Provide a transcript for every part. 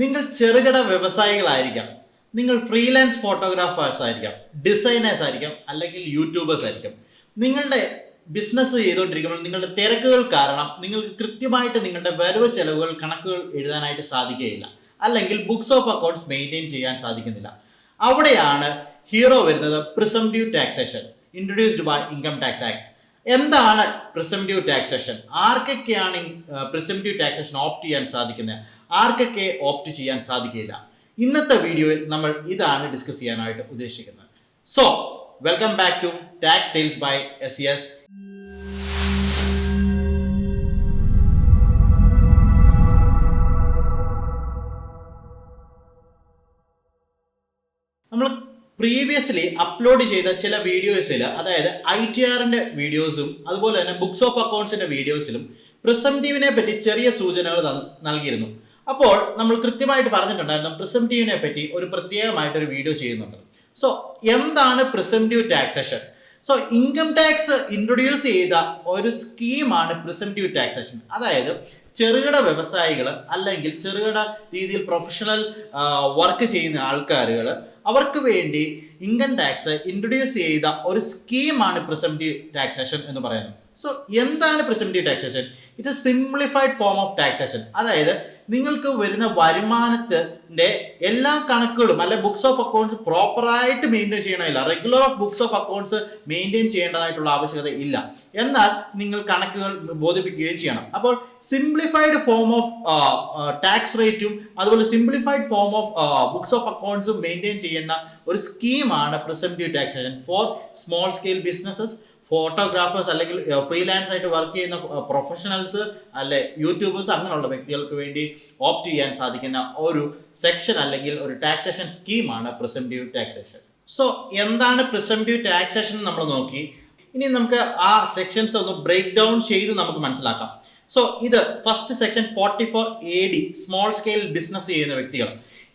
നിങ്ങൾ ചെറുകിട വ്യവസായികളായിരിക്കാം. നിങ്ങൾ ഫ്രീലാൻസ് ഫോട്ടോഗ്രാഫേഴ്സ് ആയിരിക്കാം ഡിസൈനേഴ്സ് ആയിരിക്കാം അല്ലെങ്കിൽ യൂട്യൂബേഴ്സ് ആയിരിക്കാം. നിങ്ങളുടെ ബിസിനസ് ചെയ്തുകൊണ്ടിരിക്കുമ്പോൾ നിങ്ങളുടെ തിരക്കുകൾ കാരണം നിങ്ങൾക്ക് കൃത്യമായിട്ട് നിങ്ങളുടെ വരവ് ചെലവുകൾ കണക്കുകൾ എഴുതാനായിട്ട് സാധിക്കുകയില്ല. അല്ലെങ്കിൽ ബുക്സ് ഓഫ് അക്കൗണ്ട്സ് മെയിന്റെയിൻ ചെയ്യാൻ സാധിക്കുന്നില്ല. അവിടെയാണ് ഹീറോ വരുന്നത് presumptive taxation introduced by income tax act എന്താണ് പ്രിസംറ്റീവ് ടാക്സേഷൻ ആർക്കൊക്കെയാണ് പ്രിസംറ്റീവ് ടാക്സേഷൻ ഓപ്റ്റ് ചെയ്യാൻ സാധിക്കുന്നത്? ആർക്കൊക്കെ ഓപ്റ്റ് ചെയ്യാൻ സാധിക്കില്ല? ഇന്നത്തെ വീഡിയോയിൽ നമ്മൾ ഇതാണ് ഡിസ്കസ് ചെയ്യാനായിട്ട് ഉദ്ദേശിക്കുന്നത്. So welcome back to tax sales by S S നമ്മൾ പ്രീവിയസ്ലി അപ്ലോഡ് ചെയ്ത ചില വീഡിയോസിൽ അതായത് ഐ ടി ആറിന്റെ വീഡിയോസും അതുപോലെ തന്നെ ബുക്സ് ഓഫ് അക്കൗണ്ട്സിന്റെ വീഡിയോസിലും പ്രിസംറ്റീവിനെ പറ്റി ചെറിയ സൂചനകൾ നൽകിയിരുന്നു. അപ്പോൾ നമ്മൾ കൃത്യമായിട്ട് പറഞ്ഞിട്ടുണ്ടായിരുന്നു പ്രിസംറ്റീവിനെ പറ്റി ഒരു പ്രത്യേകമായിട്ട് ഒരു വീഡിയോ ചെയ്യുന്നുണ്ട്. സോ എന്താണ് presumptive taxation? So income tax introduce ചെയ്ത ഒരു സ്കീമാണ് പ്രിസംറ്റീവ് ടാക്സേഷൻ. അതായത് ചെറുകിട വ്യവസായികൾ അല്ലെങ്കിൽ ചെറുകിട രീതിയിൽ പ്രൊഫഷണൽ വർക്ക് ചെയ്യുന്ന ആൾക്കാരുകൾ അവർക്ക് വേണ്ടി ഇൻകം ടാക്സ് ഇൻട്രൊഡ്യൂസ് ചെയ്ത ഒരു സ്കീമാണ് പ്രിസംറ്റീവ് ടാക്സേഷൻ എന്ന് പറയുന്നത്. സോ എന്താണ് presumptive taxation? It simplified form of taxation അതായത് നിങ്ങൾക്ക് വരുന്ന വരുമാനത്തിന്റെ എല്ലാ കണക്കുകളും അല്ലെ ബുക്സ് ഓഫ് അക്കൗണ്ട്സ് പ്രോപ്പറായിട്ട് maintain ചെയ്യണമില്ല. Regular of books of accounts maintain ചെയ്യേണ്ടതായിട്ടുള്ള ആവശ്യകത ഇല്ല. എന്നാൽ നിങ്ങൾ കണക്കുകൾ ബോധിപ്പിക്കുകയും ചെയ്യണം. അപ്പോൾ സിംപ്ലിഫൈഡ് ഫോം ഓഫ് ടാക്സ് റേറ്റും അതുപോലെ simplified form of books of അക്കൗണ്ട്സും maintain ചെയ്യുന്ന ഒരു സ്കീമാണ് presumptive taxation for small scale businesses photographers അല്ലെങ്കിൽ ഫ്രീലാൻസ് ആയിട്ട് വർക്ക് ചെയ്യുന്ന പ്രൊഫഷണൽസ് അല്ലെ യൂട്യൂബേഴ്സ് അങ്ങനെയുള്ള വ്യക്തികൾക്ക് വേണ്ടി ഓപ്റ്റ് ചെയ്യാൻ സാധിക്കുന്ന ഒരു സെക്ഷൻ അല്ലെങ്കിൽ ഒരു ടാക്സേഷൻ സ്കീമാണ് പ്രിസംറ്റീവ് ടാക്സേഷൻ സോ എന്താണ് പ്രിസംറ്റീവ് ടാക്സേഷൻ നമ്മൾ നോക്കി. ഇനി നമുക്ക് ആ സെക്ഷൻസ് ഒന്ന് ബ്രേക്ക് ഡൗൺ ചെയ്ത് നമുക്ക് മനസ്സിലാക്കാം. സോ ഇത് first section forty four A D small scale business ചെയ്യുന്ന വ്യക്തികൾ.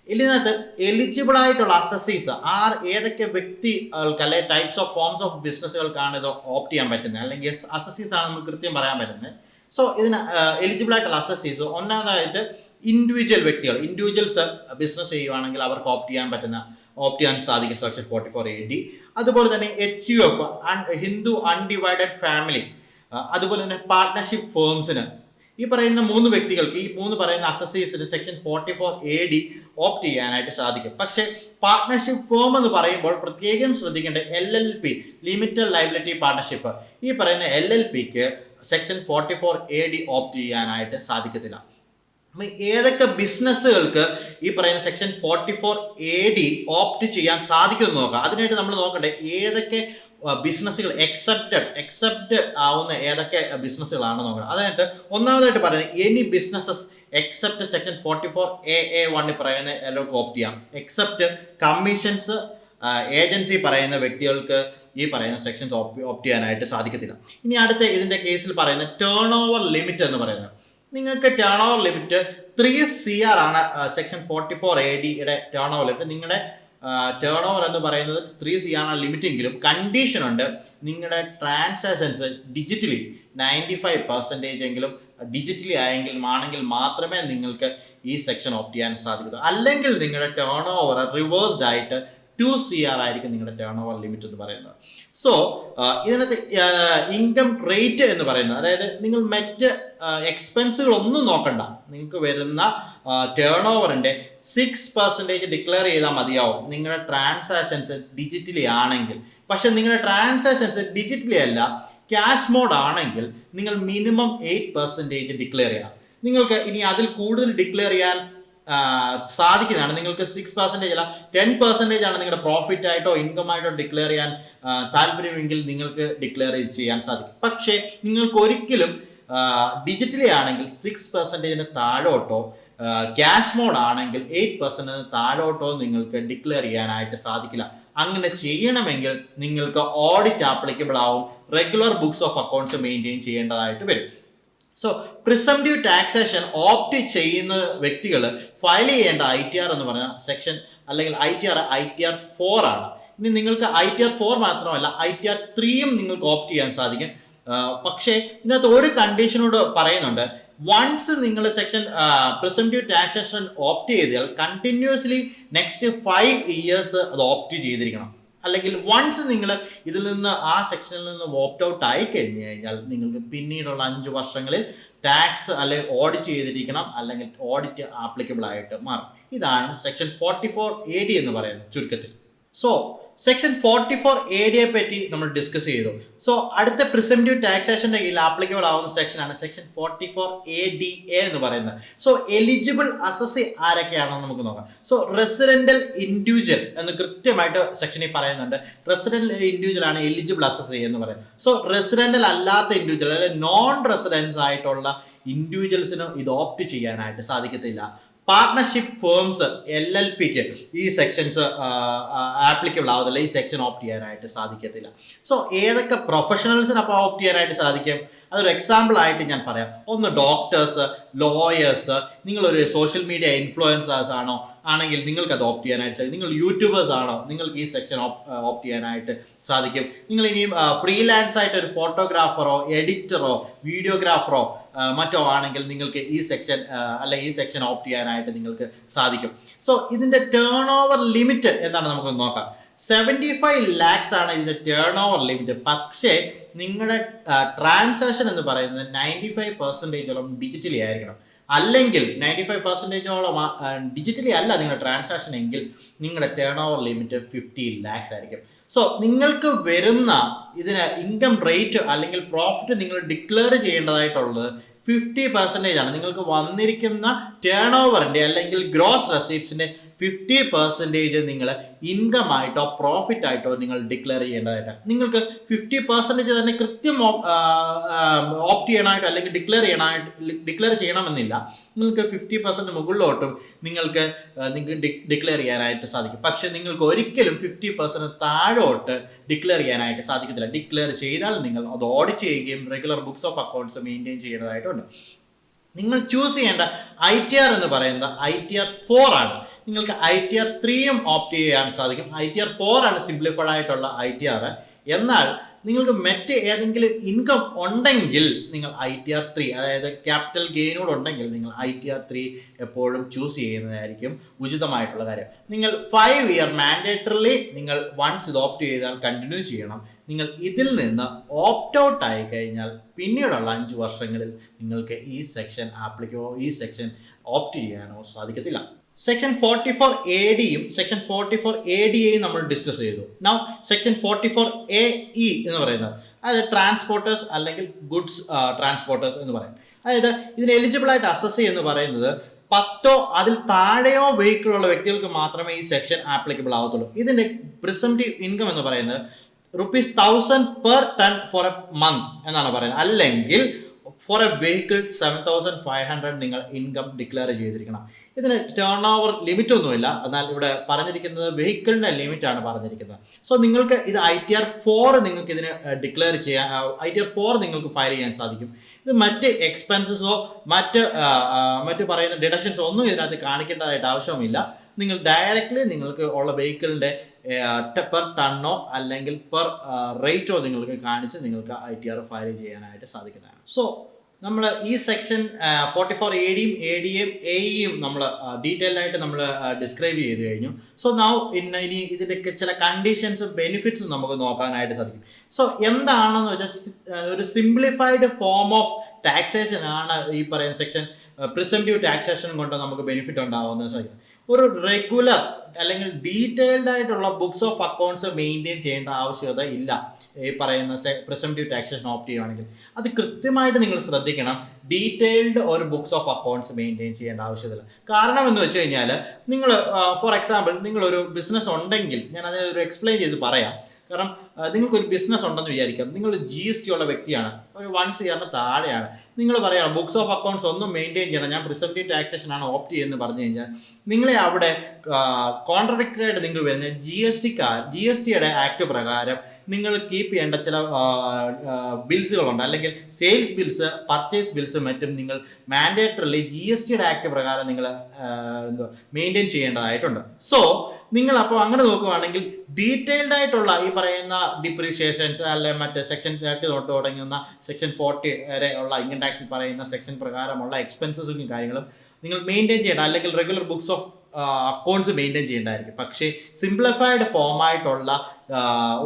ഇതിനകത്ത് എലിജിബിൾ ആയിട്ടുള്ള അസസീസ് ആർ ഏതൊക്കെ വ്യക്തികൾക്ക് അല്ലെ ടൈപ്സ് ഓഫ് ഫോംസ് ഓഫ് ബിസിനസ്സുകൾക്കാണ് ഇത് ഓപ്റ്റ് ചെയ്യാൻ പറ്റുന്നത്? അല്ലെങ്കിൽ അസസീസ് നമുക്ക് കൃത്യം പറയാൻ പറ്റുന്നത്. സോ ഇതിന് എലിജിബിൾ ആയിട്ടുള്ള അസസീസ് ഒന്നാമതായിട്ട് ഇൻഡിവിജ്വൽ വ്യക്തികൾ ഇൻഡിവിജ്വൽസ് ബിസിനസ് ചെയ്യുവാണെങ്കിൽ അവർക്ക് ഓപ്റ്റ് ചെയ്യാൻ പറ്റുന്ന ഓപ്റ്റ് ചെയ്യാൻ സാധിക്കും. Section forty four A D അതുപോലെ തന്നെ H U F Hindu undivided family അതുപോലെ തന്നെ പാർട്ട്ണർഷിപ്പ് ഫേംസിന് ഈ പറയുന്ന മൂന്ന് വ്യക്തികൾക്ക് ഈ മൂന്ന് പറയുന്ന അസസീസിന് section forty four A D opt ചെയ്യാനായിട്ട് സാധിക്കും. പക്ഷേ പാർട്ട്ണർഷിപ്പ് ഫോം എന്ന് പറയുമ്പോൾ പ്രത്യേകം ശ്രദ്ധിക്കേണ്ട L L P limited liability partnership ഈ പറയുന്ന L L pick section forty four A D opt ചെയ്യാനായിട്ട് സാധിക്കത്തില്ല. ഏതൊക്കെ ബിസിനസ്സുകൾക്ക് ഈ പറയുന്ന section forty four A D opt ചെയ്യാൻ സാധിക്കുമെന്ന് നോക്കാം. അതിനായിട്ട് നമ്മൾ നോക്കണ്ടേ ഏതൊക്കെ ബിസിനസ്സുകൾ എക്സെപ്റ്റഡ് എക്സെപ്റ്റ് ആവുന്ന ഏതൊക്കെ ബിസിനസ്സുകളാണ് നോക്കണം അതായത് ഒന്നാമതായിട്ട് പറയുന്നത് any businesses except section forty four A A വണ്ണിൽ പറയുന്ന എല്ലാവർക്കും ഓപ്റ്റ് ചെയ്യാം. എക്സെപ്റ്റ് കമ്മീഷൻസ് ഏജൻസി പറയുന്ന വ്യക്തികൾക്ക് ഈ പറയുന്ന സെക്ഷൻസ് ഓപ്റ്റ് ചെയ്യാനായിട്ട് സാധിക്കത്തില്ല. ഇനി അടുത്ത ഇതിന്റെ കേസിൽ പറയുന്ന ടേൺ ഓവർ ലിമിറ്റ് എന്ന് പറയുന്നത്. നിങ്ങൾക്ക് turnover limit three C R ആണ് സെക്ഷൻ ഫോർട്ടി ഫോർ എ ഡിയുടെ ടേൺ ഓവർ ലിമിറ്റ് നിങ്ങളുടെ ടേൺ ഓവർ എന്ന് പറയുന്നത് ത്രീ സി ആണ് ലിമിറ്റ് എങ്കിലും കണ്ടീഷൻ ഉണ്ട്. നിങ്ങളുടെ transactions digitally ninety five percentage എങ്കിലും ഡിജിറ്റലി ആയെങ്കിൽ ആണെങ്കിൽ മാത്രമേ നിങ്ങൾക്ക് ഈ സെക്ഷൻ ഓപ്റ്റ് ചെയ്യാൻ സാധിക്കൂ. അല്ലെങ്കിൽ നിങ്ങളുടെ ടേൺ ഓവർ റിവേഴ്സ്ഡ് ആയിട്ട് ടു സി ആർ ആയിരിക്കും നിങ്ങളുടെ ടേൺ ഓവർ ലിമിറ്റ് എന്ന് പറയുന്നത്. സോ ഇതിനകത്ത് ഇൻകം റേറ്റ് എന്ന് പറയുന്നത് അതായത് നിങ്ങൾ മറ്റ് എക്സ്പെൻസുകൾ ഒന്നും നോക്കണ്ട. നിങ്ങൾക്ക് വരുന്ന ടേൺ ഓവറിന്റെ സിക്സ് പെർസെന്റേജ് ഡിക്ലെയർ ചെയ്താൽ മതിയാവും. നിങ്ങളുടെ ട്രാൻസാക്ഷൻസ് ഡിജിറ്റലി ആണെങ്കിൽ. പക്ഷെ നിങ്ങളുടെ ട്രാൻസാക്ഷൻസ് ഡിജിറ്റലി അല്ല ക്യാഷ് മോഡ് ആണെങ്കിൽ നിങ്ങൾ മിനിമം എയ്റ്റ് പെർസെന്റേജ് ഡിക്ലെയർ ചെയ്യണം. നിങ്ങൾക്ക് ഇനി അതിൽ കൂടുതൽ ഡിക്ലെയർ ചെയ്യാൻ സാധിക്കുന്നതാണ്. നിങ്ങൾക്ക് സിക്സ് പെർസെന്റേജ് അല്ല ടെൻ പെർസെന്റേജ് ആണ് നിങ്ങളുടെ പ്രോഫിറ്റ് ആയിട്ടോ ഇൻകം ആയിട്ടോ ഡിക്ലെയർ ചെയ്യാൻ താല്പര്യമെങ്കിൽ നിങ്ങൾക്ക് ഡിക്ലെയർ ചെയ്യാൻ സാധിക്കും. പക്ഷേ നിങ്ങൾക്ക് ഒരിക്കലും ഡിജിറ്റലി ആണെങ്കിൽ സിക്സ് പെർസെന്റേജിന് താഴോട്ടോ ക്യാഷ് മോഡ് ആണെങ്കിൽ എയ്റ്റ് പെർസെന്റിന് താഴോട്ടോ നിങ്ങൾക്ക് ഡിക്ലെയർ ചെയ്യാനായിട്ട് സാധിക്കില്ല. അങ്ങനെ ചെയ്യണമെങ്കിൽ നിങ്ങൾക്ക് ഓഡിറ്റ് ആപ്ലിക്കബിൾ ആവും. Regular books of accounts maintain ചെയ്യേണ്ടതായിട്ട് വരും. സോ പ്രിസംറ്റീവ് ടാക്സേഷൻ ഓപ്റ്റ് ചെയ്യുന്ന വ്യക്തികൾ ഫയൽ ചെയ്യേണ്ട ഐ ടി ആർ എന്ന് പറഞ്ഞ സെക്ഷൻ അല്ലെങ്കിൽ I T R I T R four ആണ്. ഇനി നിങ്ങൾക്ക് ഐ ടി ആർ ഫോർ മാത്രമല്ല ഐ ടി ആർ ത്രീയും നിങ്ങൾക്ക് ഓപ്റ്റ് ചെയ്യാൻ സാധിക്കും. പക്ഷേ ഇതിനകത്ത് ഒരു കണ്ടീഷനോട് പറയുന്നുണ്ട്. വൺസ് നിങ്ങൾ സെക്ഷൻ പ്രിസംറ്റീവ് ടാക്സേഷൻ ഓപ്റ്റ് ചെയ്താൽ കണ്ടിന്യൂസ്ലി നെക്സ്റ്റ് ഫൈവ് ഇയേഴ്സ് അത് ഓപ്റ്റ് ചെയ്തിരിക്കണം. അല്ലെങ്കിൽ വൺസ് നിങ്ങൾ ഇതിൽ നിന്ന് ആ സെക്ഷനിൽ നിന്ന് ഓപ്റ്റ് ഔട്ട് ആയി കഴിഞ്ഞു കഴിഞ്ഞാൽ നിങ്ങൾക്ക് പിന്നീടുള്ള അഞ്ച് വർഷങ്ങളിൽ ടാക്സ് അല്ലെങ്കിൽ ഓഡിറ്റ് ചെയ്തിരിക്കണം അല്ലെങ്കിൽ ഓഡിറ്റ് ആപ്ലിക്കബിൾ ആയിട്ട് മാറും. ഇതാണ് section forty four A D എന്ന് പറയുന്നത് ചുരുക്കത്തിൽ. So section forty four A ഡിയെ പറ്റി നമ്മൾ ഡിസ്കസ് ചെയ്തു. സോ അടുത്ത പ്രിസംറ്റീവ് ടാക്സേഷന്റെ കീഴിൽ ആപ്ലിക്കബിൾ ആവുന്ന സെക്ഷനാണ് section forty four A D A എന്ന് പറയുന്നത്. സോ എലിജിബിൾ അസസ് ആരൊക്കെയാണെന്ന് നമുക്ക് നോക്കാം. സോ റെസിഡന്റൽ ഇൻഡിവിജ്വൽ എന്ന് കൃത്യമായിട്ട് സെക്ഷനിൽ പറയുന്നുണ്ട്. റെസിഡന്റൽ ഇൻഡിവിജ്വൽ ആണ് എലിജിബിൾ അസസ് എന്ന് പറയുന്നത്. സോ റെസിഡന്റൽ അല്ലാത്ത ഇൻഡിവിജ്വൽ അതായത് നോൺ റെസിഡൻസ് ആയിട്ടുള്ള ഇൻഡിവിജ്വൽസിനും ഇത് ഓപ്റ്റ് ചെയ്യാനായിട്ട് സാധിക്കത്തില്ല. പാർട്ട്ണർഷിപ്പ് ഫേംസ് എൽ എൽ പിക്ക് ഈ സെക്ഷൻസ് ആപ്ലിക്കബിൾ ആവത്തില്ല. ഈ സെക്ഷൻ ഓപ്റ്റ് ചെയ്യാനായിട്ട് സാധിക്കത്തില്ല. സോ ഏതൊക്കെ പ്രൊഫഷണൽസിന് അപ്പോൾ ഓപ്റ്റ് ചെയ്യാനായിട്ട് സാധിക്കും? അതൊരു എക്സാമ്പിൾ ആയിട്ട് ഞാൻ പറയാം. ഒന്ന് ഡോക്ടേഴ്സ് ലോയേഴ്സ് നിങ്ങളൊരു സോഷ്യൽ മീഡിയ ഇൻഫ്ലുവൻസേഴ്സ് ആണോ? ആണെങ്കിൽ നിങ്ങൾക്ക് അത് ഓപ്റ്റ് ചെയ്യാനായിട്ട് സാധിക്കും. നിങ്ങൾ യൂട്യൂബേഴ്സ് ആണോ? നിങ്ങൾക്ക് ഈ സെക്ഷൻ ഓപ്റ്റ് ചെയ്യാനായിട്ട് സാധിക്കും. നിങ്ങൾ ഇനിയും ഫ്രീലാൻസ് ആയിട്ട് ഒരു ഫോട്ടോഗ്രാഫറോ എഡിറ്ററോ വീഡിയോഗ്രാഫറോ മറ്റോ ആണെങ്കിൽ നിങ്ങൾക്ക് ഈ സെക്ഷൻ അല്ല ഈ സെക്ഷൻ ഓപ്റ്റ് ചെയ്യാനായിട്ട് നിങ്ങൾക്ക് സാധിക്കും. സോ ഇതിന്റെ ടേൺ ഓവർ ലിമിറ്റ് എന്താണ് നമുക്ക് നോക്കാം. സെവന്റി ഫൈവ് ലാക്സ് ആണ് ഇതിന്റെ ടേൺ ഓവർ ലിമിറ്റ് പക്ഷേ നിങ്ങളുടെ ട്രാൻസാക്ഷൻ എന്ന് പറയുന്നത് നയന്റി ഫൈവ് പെർസെന്റേജോളം ഡിജിറ്റലി ആയിരിക്കണം. അല്ലെങ്കിൽ നയന്റി ഫൈവ് പെർസെന്റേജോളം ഡിജിറ്റലി അല്ല നിങ്ങളുടെ ട്രാൻസാക്ഷൻ എങ്കിൽ നിങ്ങളുടെ turn over limit fifty lakhs ആയിരിക്കും. സോ നിങ്ങൾക്ക് വരുന്ന ഇതിന് ഇൻകം റേറ്റ് അല്ലെങ്കിൽ പ്രോഫിറ്റ് നിങ്ങൾ ഡിക്ലെയർ ചെയ്യേണ്ടതായിട്ടുള്ളത് ഫിഫ്റ്റി പെർസെന്റേജ് ആണ്. നിങ്ങൾക്ക് വന്നിരിക്കുന്ന ടേൺ ഓവറിന്റെ അല്ലെങ്കിൽ ഗ്രോസ് റെസീപ്റ്റ്സിന്റെ ഫിഫ്റ്റി പെർസെന്റേജ് നിങ്ങൾ ഇൻകം ആയിട്ടോ പ്രോഫിറ്റ് ആയിട്ടോ നിങ്ങൾ ഡിക്ലെയർ ചെയ്യേണ്ടതായിട്ട് നിങ്ങൾക്ക് ഫിഫ്റ്റി പെർസെന്റേജ് തന്നെ കൃത്യം ഓപ്റ്റ് ചെയ്യണമായിട്ട് അല്ലെങ്കിൽ ഡിക്ലെയർ ചെയ്യണമായിട്ട് ഡിക്ലെയർ ചെയ്യണമെന്നില്ല. നിങ്ങൾക്ക് ഫിഫ്റ്റി പെർസെന്റ് മുകളിലോട്ടും നിങ്ങൾക്ക് നിങ്ങൾക്ക് ഡിക്ലെയർ ചെയ്യാനായിട്ട് സാധിക്കും. പക്ഷെ നിങ്ങൾക്ക് ഒരിക്കലും ഫിഫ്റ്റി പെർസെന്റ് താഴോട്ട് ഡിക്ലെയർ ചെയ്യാനായിട്ട് സാധിക്കത്തില്ല. ഡിക്ലെയർ ചെയ്താൽ നിങ്ങൾ അത് ഓഡിറ്റ് ചെയ്യുകയും regular books of accounts maintain ചെയ്യേണ്ടതായിട്ടുണ്ട്. നിങ്ങൾ ചൂസ് ചെയ്യേണ്ട ഐ ടി ആർ എന്ന് പറയുന്നത് ഐ ടി ആർ ഫോർ ആണ്. നിങ്ങൾക്ക് ഐ ടി ആർ ത്രീയും ഓപ്റ്റ് ചെയ്യാൻ സാധിക്കും. ഐ ടി ആർ ഫോർ ആണ് സിംപ്ലിഫൈഡ് ആയിട്ടുള്ള ഐ ടി ആർ എന്നാൽ നിങ്ങൾക്ക് മറ്റ് ഏതെങ്കിലും ഇൻകം ഉണ്ടെങ്കിൽ നിങ്ങൾ ഐ ടി ആർ ത്രീ അതായത് ക്യാപിറ്റൽ ഗെയിനോട് ഉണ്ടെങ്കിൽ നിങ്ങൾ ഐ ടി ആർ ത്രീ എപ്പോഴും ചൂസ് ചെയ്യുന്നതായിരിക്കും ഉചിതമായിട്ടുള്ള കാര്യം. നിങ്ങൾ ഫൈവ് ഇയർ മാൻഡേറ്ററിലി നിങ്ങൾ വൺസ് ഇത് ഓപ്റ്റ് ചെയ്താൽ കണ്ടിന്യൂ ചെയ്യണം. നിങ്ങൾ ഇതിൽ നിന്ന് ഓപ്റ്റ് ഔട്ട് ആയി കഴിഞ്ഞാൽ പിന്നീടുള്ള അഞ്ച് വർഷങ്ങളിൽ നിങ്ങൾക്ക് ഈ സെക്ഷൻ ആപ്ലിക്കോ ഈ സെക്ഷൻ ഓപ്റ്റ് ചെയ്യാനോ സാധിക്കത്തില്ല. സെക്ഷൻ ഫോർട്ടി ഫോർ എ ഡിയും section forty four A D എയും നമ്മൾ ഡിസ്കസ് ചെയ്തു. Now section forty four A E എന്ന് പറയുന്നത് അതായത് ട്രാൻസ്പോർട്ടേഴ്സ് അല്ലെങ്കിൽ ഗുഡ്സ് ട്രാൻസ്പോർട്ടേഴ്സ് എന്ന് പറയും. അതായത് ഇതിന് എലിജിബിൾ ആയിട്ട് അസസ് എന്ന് പറയുന്നത് പത്തോ അതിൽ താഴെയോ വെഹിക്കിൾ ഉള്ള വ്യക്തികൾക്ക് മാത്രമേ ഈ സെക്ഷൻ ആപ്ലിക്കബിൾ ആവത്തുള്ളൂ. ഇതിന്റെ പ്രിസംറ്റീവ് ഇൻകം എന്ന് പറയുന്നത് rupees thousand per ton for a month എന്നാണ് പറയുന്നത്. അല്ലെങ്കിൽ for a vehicle seven thousand five hundred നിങ്ങൾ ഇൻകം ഡിക്ലെയർ ചെയ്തിരിക്കണം. ഇതിന് ടേൺ ഓവർ ലിമിറ്റ് ഒന്നുമില്ല. എന്നാൽ ഇവിടെ പറഞ്ഞിരിക്കുന്നത് വെഹിക്കിളിന്റെ ലിമിറ്റ് ആണ് പറഞ്ഞിരിക്കുന്നത്. സോ നിങ്ങൾക്ക് ഇത് ഐ ടി ആർ ഫോർ നിങ്ങൾക്ക് ഇതിന് ഡിക്ലെയർ ചെയ്യാൻ ഐ ടി ആർ ഫോർ നിങ്ങൾക്ക് ഫയൽ ചെയ്യാൻ സാധിക്കും. ഇത് മറ്റ് എക്സ്പെൻസസോ മറ്റ് മറ്റ് പറയുന്ന ഡിഡക്ഷൻസോ ഒന്നും ഇതിനകത്ത് കാണിക്കേണ്ടതായിട്ട് ആവശ്യമില്ല. നിങ്ങൾ ഡയറക്റ്റ്ലി നിങ്ങൾക്ക് ഉള്ള വെഹിക്കിളിന്റെ പെർ ടണ്ണോ അല്ലെങ്കിൽ പെർ റേറ്റോ നിങ്ങൾക്ക് കാണിച്ച് നിങ്ങൾക്ക് ഐ ടി ആർ ഫയൽ ചെയ്യാനായിട്ട് സാധിക്കുന്നതാണ്. സോ നമ്മൾ ഈ സെക്ഷൻ ഫോർട്ടി ഫോർ എ ഡിയും എ ഡിയും എയും നമ്മൾ ഡീറ്റെയിൽ ആയിട്ട് നമ്മൾ ഡിസ്ക്രൈബ് ചെയ്ത് കഴിഞ്ഞു. സോ നൗ ഇന്ന് ഇനി ഇതിന്റെയൊക്കെ ചില കണ്ടീഷൻസും ബെനിഫിറ്റ്സും നമുക്ക് നോക്കാനായിട്ട് സാധിക്കും. സോ എന്താണെന്ന് വെച്ചാൽ ഒരു സിംപ്ലിഫൈഡ് ഫോം ഓഫ് ടാക്സേഷൻ ആണ് ഈ പറയുന്ന സെക്ഷൻ പ്രിസംറ്റീവ് ടാക്സേഷൻ കൊണ്ട് നമുക്ക് ബെനിഫിറ്റ് ഉണ്ടാവുന്നത് സാധിക്കും. ഒരു റെഗുലർ അല്ലെങ്കിൽ ഡീറ്റെയിൽഡ് ആയിട്ടുള്ള ബുക്സ് ഓഫ് അക്കൗണ്ട്സ് മെയിന്റെയിൻ ചെയ്യേണ്ട ആവശ്യകത ഇല്ല. ഈ പറയുന്ന പ്രിസംറ്റീവ് ടാക്സേഷൻ ഓപ്റ്റ് ചെയ്യുകയാണെങ്കിൽ അത് കൃത്യമായിട്ട് നിങ്ങൾ ശ്രദ്ധിക്കണം. ഡീറ്റെയിൽഡ് ഒരു ബുക്സ് ഓഫ് അക്കൗണ്ട്സ് മെയിന്റെയിൻ ചെയ്യേണ്ട ആവശ്യമില്ല. കാരണം എന്ന് വെച്ച് കഴിഞ്ഞാൽ നിങ്ങൾ ഫോർ എക്സാമ്പിൾ നിങ്ങളൊരു ബിസിനസ് ഉണ്ടെങ്കിൽ ഞാൻ അതിനെ ഒരു എക്സ്പ്ലെയിൻ ചെയ്ത് പറയാം. കാരണം നിങ്ങൾക്കൊരു ബിസിനസ് ഉണ്ടെന്ന് വിചാരിക്കാം. നിങ്ങൾ ജി എസ് ടി ഉള്ള വ്യക്തിയാണ്. ഒരു വൺ ഇയറിന് താഴെയാണ്. നിങ്ങൾ പറയാം ബുക്സ് ഓഫ് അക്കൗണ്ട്സ് ഒന്നും മെയിന്റെയിൻ ചെയ്യണം ഞാൻ പ്രിസംറ്റീവ് ടാക്സേഷൻ ആണ് ഓപ്റ്റ് ചെയ്യുന്നത് പറഞ്ഞു കഴിഞ്ഞാൽ നിങ്ങളെ അവിടെ കോൺട്രഡിക്റ്റഡ് നിങ്ങൾ വരുന്ന G S T G S ടിയുടെ ആക്ട് പ്രകാരം നിങ്ങൾ കീപ്പ് ചെയ്യേണ്ട ചില ബിൽസുകളുണ്ട്. അല്ലെങ്കിൽ സെയിൽസ് ബിൽസ് പർച്ചേസ് ബിൽസ് മറ്റും നിങ്ങൾ മാൻഡേറ്ററിലി ജി എസ് ടിയുടെ ആക്ട് പ്രകാരം നിങ്ങൾ എന്തോ മെയിന്റെയിൻ ചെയ്യേണ്ടതായിട്ടുണ്ട്. സോ നിങ്ങൾ അപ്പോൾ അങ്ങനെ നോക്കുകയാണെങ്കിൽ ഡീറ്റെയിൽഡ് ആയിട്ടുള്ള ഈ പറയുന്ന ഡിപ്രീഷിയേഷൻസ് അല്ലെങ്കിൽ മറ്റ് സെക്ഷൻ തേർട്ടി തൊട്ട് തുടങ്ങുന്ന സെക്ഷൻ ഫോർട്ടി വരെ ഉള്ള ഇൻകം ടാക്സിൽ പറയുന്ന സെക്ഷൻ പ്രകാരമുള്ള എക്സ്പെൻസസും കാര്യങ്ങളും നിങ്ങൾ മെയിന്റെയിൻ ചെയ്യേണ്ട അല്ലെങ്കിൽ regular books of accounts maintain ചെയ്യേണ്ടതായിരിക്കും. പക്ഷേ സിംപ്ലിഫൈഡ് ഫോമായിട്ടുള്ള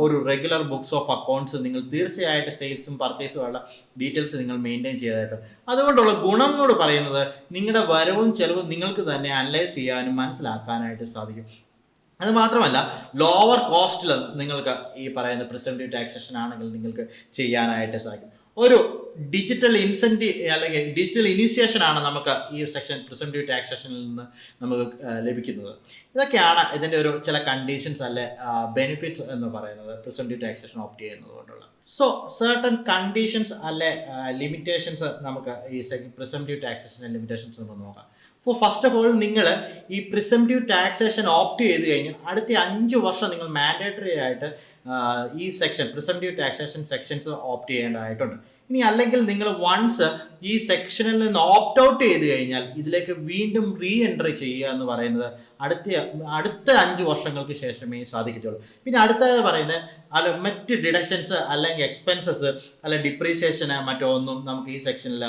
ഒരു റെഗുലർ ബുക്സ് ഓഫ് അക്കൗണ്ട്സ് നിങ്ങൾ തീർച്ചയായിട്ടും സെയിൽസും പർച്ചേസും ഉള്ള ഡീറ്റെയിൽസ് നിങ്ങൾ മെയിന്റെയിൻ ചെയ്തതായിട്ട് അതുകൊണ്ടുള്ള ഗുണം എന്നോട് പറയുന്നത് നിങ്ങളുടെ വരവും ചെലവും നിങ്ങൾക്ക് തന്നെ അനലൈസ് ചെയ്യാനും മനസ്സിലാക്കാനായിട്ട് സാധിക്കും. അത് മാത്രമല്ല ലോവർ കോസ്റ്റിൽ നിങ്ങൾക്ക് ഈ പറയുന്ന പ്രിസെന്റീവ് ടാക്സേഷൻ ആണെങ്കിൽ നിങ്ങൾക്ക് ചെയ്യാനായിട്ട് സാധിക്കും. ഒരു ഡിജിറ്റൽ ഇൻസെന്റീവ് അല്ലെങ്കിൽ ഡിജിറ്റൽ ഇനീഷ്യേഷൻ ആണ് നമുക്ക് ഈ സെക്ഷൻ പ്രിസംറ്റീവ് ടാക്സേഷനിൽ നിന്ന് നമുക്ക് ലഭിക്കുന്നത്. ഇതൊക്കെയാണ് ഇതിന്റെ ഒരു ചില കണ്ടീഷൻസ് അല്ലെ ബെനിഫിറ്റ്സ് എന്ന് പറയുന്നത് പ്രിസംറ്റീവ് ടാക്സേഷൻ ഓപ്റ്റ് ചെയ്യുന്നത് കൊണ്ടുള്ള. സോ സർട്ടൺ കണ്ടീഷൻസ് അല്ലെ ലിമിറ്റേഷൻസ് നമുക്ക് ഈ പ്രിസംറ്റീവ് ടാക്സേഷന്റെ ലിമിറ്റേഷൻസ് നമുക്ക് നോക്കാം. അപ്പോൾ ഫസ്റ്റ് ഓഫ് ഓൾ നിങ്ങൾ ഈ പ്രിസംറ്റീവ് ടാക്സേഷൻ ഓപ്റ്റ് ചെയ്ത് കഴിഞ്ഞാൽ അടുത്ത അഞ്ച് വർഷം നിങ്ങൾ മാൻഡേറ്ററി ആയിട്ട് ഈ section presumptive taxation sections opt ചെയ്യേണ്ടതായിട്ടുണ്ട്. ഇനി അല്ലെങ്കിൽ നിങ്ങൾ വൺസ് ഈ സെക്ഷനിൽ നിന്ന് ഓപ്റ്റ് ഔട്ട് ചെയ്ത് കഴിഞ്ഞാൽ ഇതിലേക്ക് വീണ്ടും റീ എൻട്രി ചെയ്യുക എന്ന് പറയുന്നത് അടുത്ത അടുത്ത അഞ്ച് വർഷങ്ങൾക്ക് ശേഷമേ സാധിക്കത്തുള്ളൂ. പിന്നെ അടുത്തത് പറയുന്നത് അല്ല മറ്റ് ഡിഡക്ഷൻസ് അല്ലെങ്കിൽ എക്സ്പെൻസസ് അല്ല ഡിപ്രീസിയേഷന് മറ്റോ ഒന്നും നമുക്ക് ഈ സെക്ഷനിൽ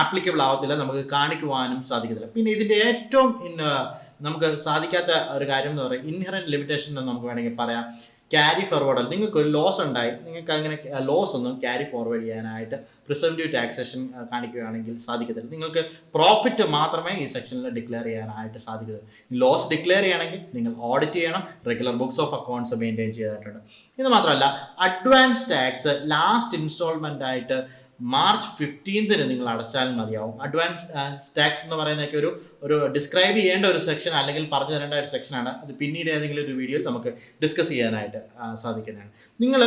ആപ്ലിക്കബിൾ ആവത്തില്ല നമുക്ക് കാണിക്കുവാനും സാധിക്കത്തില്ല. പിന്നെ ഇതിന്റെ ഏറ്റവും നമുക്ക് സാധിക്കാത്ത ഒരു കാര്യം എന്ന് പറയുന്നത് ഇൻഹറന്റ് ലിമിറ്റേഷൻ എന്ന് നമുക്ക് വേണമെങ്കിൽ പറയാം. ക്യാരി ഫോർവേഡ് നിങ്ങൾക്ക് ഒരു ലോസ് ഉണ്ടായി. നിങ്ങൾക്ക് അങ്ങനെ ലോസ് ഒന്നും ക്യാരി ഫോർവേഡ് ചെയ്യാനായിട്ട് പ്രിസർവേറ്റീവ് ടാക്സേഷൻ കാണിക്കുകയാണെങ്കിൽ സാധിക്കത്തില്ല. നിങ്ങൾക്ക് പ്രോഫിറ്റ് മാത്രമേ ഈ സെക്ഷനിൽ ഡിക്ലെയർ ചെയ്യാനായിട്ട് സാധിക്കത്തുള്ളൂ. ലോസ് ഡിക്ലെയർ ചെയ്യണമെങ്കിൽ നിങ്ങൾ ഓഡിറ്റ് ചെയ്യണം. Regular books of accounts maintain ചെയ്തിട്ടുണ്ട്. ഇത് മാത്രമല്ല അഡ്വാൻസ് ടാക്സ് ലാസ്റ്റ് ഇൻസ്റ്റാൾമെന്റ് ആയിട്ട് മാർച്ച് ഫിഫ്റ്റീൻത്തിന് നിങ്ങൾ അടച്ചാൽ മതിയാവും. അഡ്വാൻസ് ടാക്സ് എന്ന് പറയുന്നതൊക്കെ ഒരു ഒരു ഡിസ്ക്രൈബ് ചെയ്യേണ്ട ഒരു സെക്ഷൻ അല്ലെങ്കിൽ പറഞ്ഞു തരേണ്ട ഒരു സെക്ഷനാണ് അത് പിന്നീട് ഏതെങ്കിലും ഒരു വീഡിയോയിൽ നമുക്ക് ഡിസ്കസ് ചെയ്യാനായിട്ട് സാധിക്കുന്നതാണ്. നിങ്ങൾ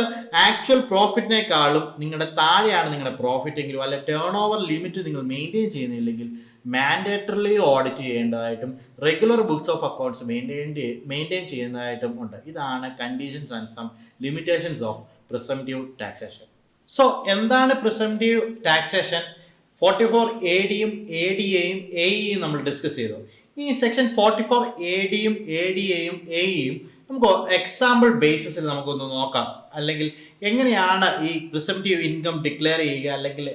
ആക്ച്വൽ പ്രോഫിറ്റിനേക്കാളും നിങ്ങളുടെ താഴെയാണ് നിങ്ങളുടെ പ്രോഫിറ്റ് എങ്കിലും അല്ലെങ്കിൽ ടേൺ ഓവർ ലിമിറ്റ് നിങ്ങൾ മെയിന്റെയിൻ ചെയ്യുന്നില്ലെങ്കിൽ mandatorily audit ചെയ്യേണ്ടതായിട്ടും regular books of accounts maintain maintain ചെയ്യുന്നതായിട്ടും ഉണ്ട്. ഇതാണ് conditions and some limitations of presumptive taxation so എന്താണ് presumptive taxation forty four A ഡിയും എ ഡി എയും എ ഇയും നമ്മൾ ഡിസ്കസ് ചെയ്തു. ഈ സെക്ഷൻ ഫോർട്ടി ഫോർ എ ഡിയും എ ഡി എയും എ ഇയും നമുക്ക് എക്സാമ്പിൾ ബേസിസിൽ നമുക്കൊന്ന് നോക്കാം. അല്ലെങ്കിൽ എങ്ങനെയാണ് ഈ പ്രിസംറ്റീവ് ഇൻകം ഡിക്ലെയർ ചെയ്യുക അല്ലെങ്കിൽ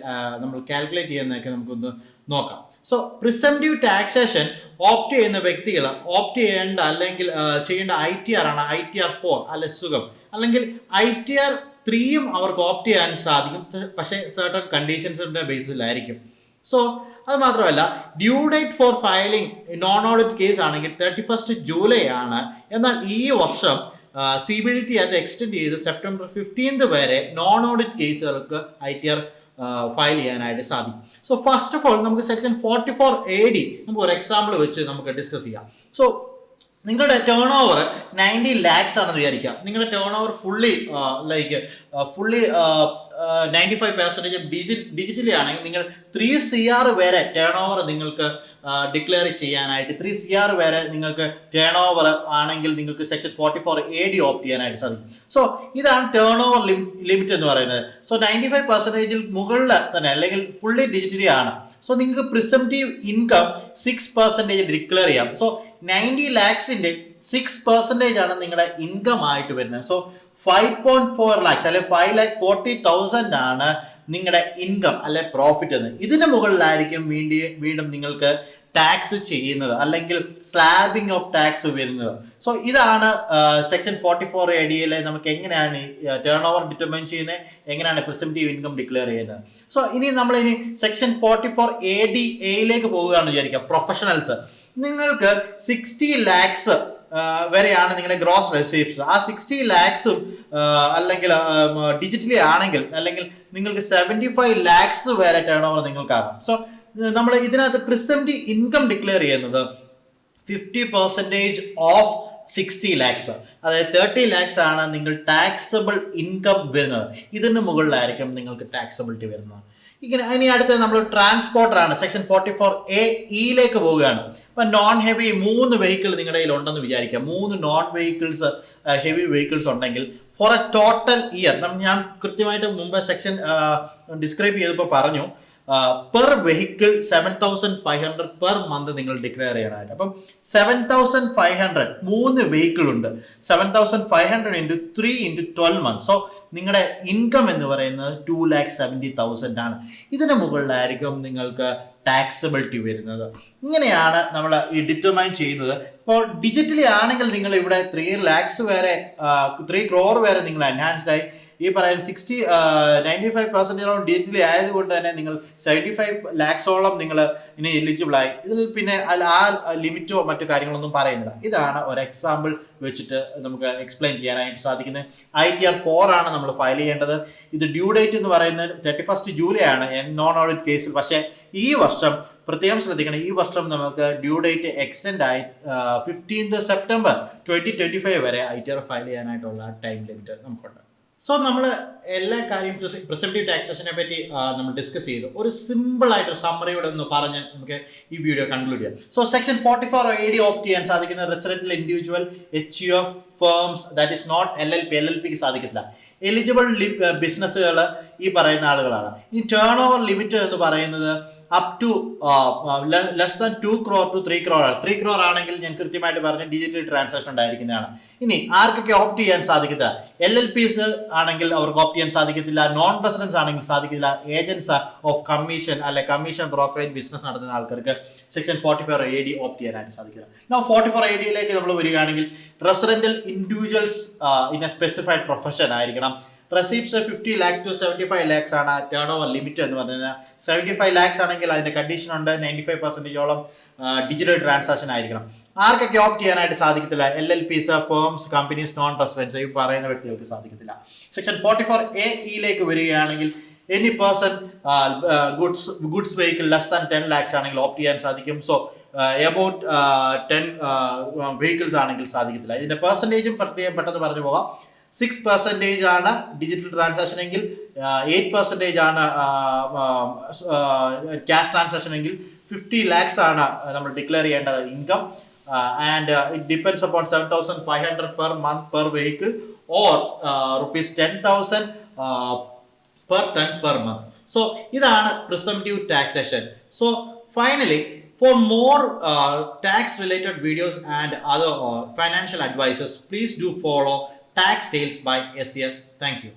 നമ്മൾ കാൽക്കുലേറ്റ് ചെയ്യുന്നതൊക്കെ നമുക്കൊന്ന് നോക്കാം. സോ പ്രിസംറ്റീവ് ടാക്സേഷൻ ഓപ്റ്റ് ചെയ്യുന്ന വ്യക്തികൾ ഓപ്റ്റ് ചെയ്യേണ്ട അല്ലെങ്കിൽ ചെയ്യേണ്ട ഐ ടി ആർ ആണ്. ഐ ടി ആർ ഫോർ അല്ലെ സുഖം. അല്ലെങ്കിൽ ഐ ടി ആർ ത്രീയും അവർക്ക് ഓപ്റ്റ് ചെയ്യാൻ സാധിക്കും. പക്ഷേ സർട്ടൺ കണ്ടീഷൻസിന്റെ ബേസിലായിരിക്കും സോ അത് മാത്രമല്ല due date for filing non audit case ആണെങ്കിൽ തേർട്ടി ഫസ്റ്റ് ജൂലൈ ആണ്. എന്നാൽ ഈ വർഷം സി ബി ഡി ടി അത് എക്സ്റ്റെൻഡ് ചെയ്ത് സെപ്റ്റംബർ ഫിഫ്റ്റീൻത് വരെ നോൺ ഓഡിറ്റ് കേസുകൾക്ക് ഐ ടി ആർ ഫയൽ ചെയ്യാനായിട്ട് സാധിക്കും. സോ ഫസ്റ്റ് ഓഫ് ഓൾ നമുക്ക് section forty four A D നമുക്ക് ഒരു എക്സാമ്പിൾ വെച്ച് നമുക്ക് ഡിസ്കസ് ചെയ്യാം. സോ നിങ്ങളുടെ ടേൺ ഓവർ നയന്റി ലാക്സ് ആണെന്ന് വിചാരിക്കാം. നിങ്ങളുടെ turnover fully like fully ninety five percentage digi digitally ആണെങ്കിൽ നിങ്ങൾ ത്രീ സി ആർ വരെ ടേൺ ഓവർ നിങ്ങൾക്ക് ഡിക്ലെയർ ചെയ്യാനായിട്ട് ത്രീ സി ആർ വരെ നിങ്ങൾക്ക് ടേൺ ഓവർ ആണെങ്കിൽ നിങ്ങൾക്ക് section forty four A D opt ചെയ്യാനായിട്ട് സാധിക്കും. സോ ഇതാണ് ടേൺ ഓവർ ലിമിറ്റ് എന്ന് പറയുന്നത്. സോ നയന്റി ഫൈവ് പെർസെന്റേജിൽ മുകളിൽ തന്നെ അല്ലെങ്കിൽ ഫുള്ളി ഡിജിറ്റലി ആണ്. സോ നിങ്ങൾക്ക് presumptive income six percentage declare ചെയ്യാം. സോ നയന്റി ലാക്സിന്റെ സിക്സ് പെർസെന്റേജ് ആണ് നിങ്ങളുടെ ഇൻകം ആയിട്ട് വരുന്നത്. So five point four lakhs അല്ലെ ഫൈവ് ലാക്ക് ഫോർട്ടി തൗസൻഡ് ആണ് നിങ്ങളുടെ ഇൻകം അല്ലെ പ്രോഫിറ്റ് എന്ന്. ഇതിന് മുകളിലായിരിക്കും വീണ്ടി വീണ്ടും നിങ്ങൾക്ക് ടാക്സ് ചെയ്യുന്നത് അല്ലെങ്കിൽ സ്ലാബിംഗ് ഓഫ് ടാക്സ് വരുന്നത്. സോ ഇതാണ് സെക്ഷൻ ഫോർട്ടി ഫോർ എ നമുക്ക് എങ്ങനെയാണ് ടേൺ ഓവർ ഡിറ്റർമൈൻ ചെയ്യുന്നത് എങ്ങനെയാണ് പ്രിസംറ്റീവ് ഇൻകം ഡിക്ലെയർ ചെയ്യുന്നത്. സോ ഇനി നമ്മൾ ഇനി section forty four A D എയിലേക്ക് പോവുകയാണെന്ന് വിചാരിക്കുക പ്രൊഫഷണൽസ് നിങ്ങൾക്ക് സിക്സ്റ്റി ലാക്സ് വരെയാണ് നിങ്ങളുടെ ഗ്രോസ് റെസീപ്സ് ആ സിക്സ്റ്റി ലാക്സും അല്ലെങ്കിൽ ഡിജിറ്റലി ആണെങ്കിൽ അല്ലെങ്കിൽ നിങ്ങൾക്ക് സെവന്റി ഫൈവ് ലാക്സ് വരെ ടേൺ ഓവർ നിങ്ങൾക്കാകാം. സോ നമ്മൾ ഇതിനകത്ത് പ്രിസംറ്റീവ് ഇൻകം ഡിക്ലെയർ ചെയ്യുന്നത് fifty percentage of sixty lakhs അതായത് തേർട്ടി ലാക്സ് ആണ് നിങ്ങൾ ടാക്സബിൾ ഇൻകം വരുന്നത്. ഇതിന് മുകളിലായിരിക്കും നിങ്ങൾക്ക് ടാക്സബിലിറ്റി വരുന്നത്. ഇങ്ങനെ ഇനി അടുത്ത നമ്മൾ ട്രാൻസ്പോർട്ടർ ആണ്. സെക്ഷൻ ഫോർട്ടി ഫോർ എ ഇയിലേക്ക് പോവുകയാണ്. അപ്പൊ നോൺ ഹെവി മൂന്ന് വെഹിക്കിൾ നിങ്ങളുടെ കയ്യിൽ ഉണ്ടെന്ന് വിചാരിക്കുക. മൂന്ന് നോൺ വെഹിക്കിൾസ് ഹെവി വെഹിക്കിൾസ് ഉണ്ടെങ്കിൽ ഫോർ എ ടോട്ടൽ ഇയർ ഞാൻ കൃത്യമായിട്ട് മുമ്പ് സെക്ഷൻ ഡിസ്ക്രൈബ് ചെയ്തപ്പോൾ പറഞ്ഞു per vehicle seven thousand five hundred per month നിങ്ങൾ ഡിക്ലെയർ ചെയ്യണമായിട്ട്. അപ്പം സെവൻ തൗസൻഡ് ഫൈവ് ഹൺഡ്രഡ് മൂന്ന് വെഹിക്കിൾ ഉണ്ട്. Seven thousand five hundred into three into twelve month so നിങ്ങളുടെ ഇൻകം എന്ന് പറയുന്നത് ടു ലാക്ക് സെവന്റി തൗസൻഡ് ആണ്. ഇതിന് മുകളിലായിരിക്കും നിങ്ങൾക്ക് ടാക്സബിലിറ്റി വരുന്നത്. ഇങ്ങനെയാണ് നമ്മൾ ഈ ഡിറ്റർമൈൻ ചെയ്യുന്നത്. ഇപ്പോൾ ഡിജിറ്റലി ആണെങ്കിൽ നിങ്ങൾ ഇവിടെ ത്രീ ലാക്സ് വരെ ത്രീ ക്രോർ വരെ നിങ്ങൾ എൻഹാൻസ്ഡ് ആയി. ഈ പറയുന്ന സിക്സ്റ്റി നയന്റി ഫൈവ് പെർസെന്റേജോളം ഡിജിറ്റലി ആയതുകൊണ്ട് തന്നെ നിങ്ങൾ സെവന്റി ഫൈവ് ലാക്സോളം നിങ്ങൾ ഇനി എലിജിബിൾ ആയി. ഇതിൽ പിന്നെ ആ ലിമിറ്റോ മറ്റു കാര്യങ്ങളൊന്നും പറയുന്നില്ല. ഇതാണ് ഒരു എക്സാമ്പിൾ വെച്ചിട്ട് നമുക്ക് എക്സ്പ്ലെയിൻ ചെയ്യാനായിട്ട് സാധിക്കുന്നത്. ഐ ടി ആർ ഫോർ ആണ് നമ്മൾ ഫയൽ ചെയ്യേണ്ടത്. ഇത് ഡ്യൂ ഡേറ്റ് എന്ന് പറയുന്നത് തേർട്ടി ഫസ്റ്റ് ജൂലൈ ആണ്. നോൺ ഓഡിറ്റ് കേസിൽ പക്ഷേ ഈ വർഷം പ്രത്യേകം ശ്രദ്ധിക്കണം. ഈ വർഷം നമുക്ക് ഡ്യൂ ഡേറ്റ് എക്സ്റ്റെൻഡ് ആയി fifteenth September twenty twenty five വരെ ഐ ടി ആർ ഫയൽ ചെയ്യാനായിട്ടുള്ള ടൈം ലിമിറ്റ് നമുക്കുണ്ട്. സോ നമ്മൾ എല്ലാ കാര്യം പ്രിസെപ്റ്റീവ് ടാക്സേഷനെ പറ്റി നമ്മൾ ഡിസ്കസ് ചെയ്തു. ഒരു സിമ്പിൾ ആയിട്ട് സമ്മറിയോടെ ഒന്ന് പറഞ്ഞ് നമുക്ക് ഈ വീഡിയോ കൺക്ലൂഡ് ചെയ്യാം. So section forty four A D opt ചെയ്യാൻ സാധിക്കുന്ന residential individual H U F firms that is not L L P L L പിക്ക് സാധിക്കത്തില്ല. എലിജിബിൾ ബിസിനസ്സുകൾ ഈ പറയുന്ന ആളുകളാണ്. ഈ ടേൺ ഓവർ ലിമിറ്റ് എന്ന് പറയുന്നത് up to less than two crore to three crore ആണ് ത്രീ ക്രോർ ആണെങ്കിൽ ഞാൻ കൃത്യമായിട്ട് പറഞ്ഞ ഡിജിറ്റൽ ട്രാൻസാക്ഷൻ ഉണ്ടായിരിക്കുന്നതാണ്. ഇനി ആർക്കൊക്കെ ഓപ്റ്റ് ചെയ്യാൻ സാധിക്കത്തില്ല? എൽ എൽ പിസ് ആണെങ്കിൽ അവർക്ക് ഓപ്റ്റ് ചെയ്യാൻ സാധിക്കത്തില്ല. നോൺ റെസിഡൻസ് ആണെങ്കിൽ സാധിക്കില്ല ഏജൻസ് ഓഫ് കമ്മീഷൻ അല്ലെ കമ്മീഷൻ ബ്രോക്കറേജ് ബിസിനസ് നടത്തുന്ന ആൾക്കാർക്ക് section forty four A D opt ചെയ്യാനായിട്ട് സാധിക്കില്ല നോ ഫോർട്ടി ഫോർ എ ഡിയിലേക്ക് നമ്മൾ വരികയാണെങ്കിൽ residential individuals in a specified profession ആയിരിക്കണം. Receipts fifty lakh to seventy five lakhs ആണ് ടേൺ ഓവർ ലിമിറ്റ് എന്ന് പറഞ്ഞാൽ സെവന്റി ഫൈവ് ലാക്സ് ആണെങ്കിൽ അതിന്റെ കണ്ടീഷൻ ഉണ്ട്. നയന്റി ഫൈവ് പെർസെന്റേജോളം ഡിജിറ്റൽ ട്രാൻസാക്ഷൻ ആയിരിക്കണം. ആർക്കൊക്കെ ഓപ്റ്റ് ചെയ്യാനായിട്ട് സാധിക്കത്തില്ല? L L Ps firms companies non residents ഈ പറയുന്ന വ്യക്തികൾക്ക് സാധിക്കത്തില്ല. സെക്ഷൻ ഫോർട്ടി ഫോർ എ ഇയിലേക്ക് വരികയാണെങ്കിൽ any person goods goods vehicle less than ten lakhs ആണെങ്കിൽ ഓപ്റ്റ് ചെയ്യാൻ സാധിക്കും. സോ എബൌട്ട് ടെൻ വെഹിക്കിൾസ് ആണെങ്കിൽ സാധിക്കത്തില്ല. ഇതിന്റെ പെർസെന്റേജും പ്രത്യേകം പെട്ടെന്ന് പറഞ്ഞു പോകാം. സിക്സ് പെർസെന്റേജ് ആണ് ഡിജിറ്റൽ ട്രാൻസാക്ഷൻ എങ്കിൽ എയ്റ്റ് പെർസെന്റേജ് ആണ് ക്യാഷ് ട്രാൻസാക്ഷൻ എങ്കിൽ ഫിഫ്റ്റി ലാക്സ് ആണ് നമ്മൾ ഡിക്ലെയർ ചെയ്യേണ്ടത് income and it depends upon seven thousand five hundred per month per vehicle or rupees ten thousand per ton per month so ഇതാണ് presumptive taxation so finally uh, tax related videos and other uh, financial advices, please do follow Tax Tales by SES. Thank you.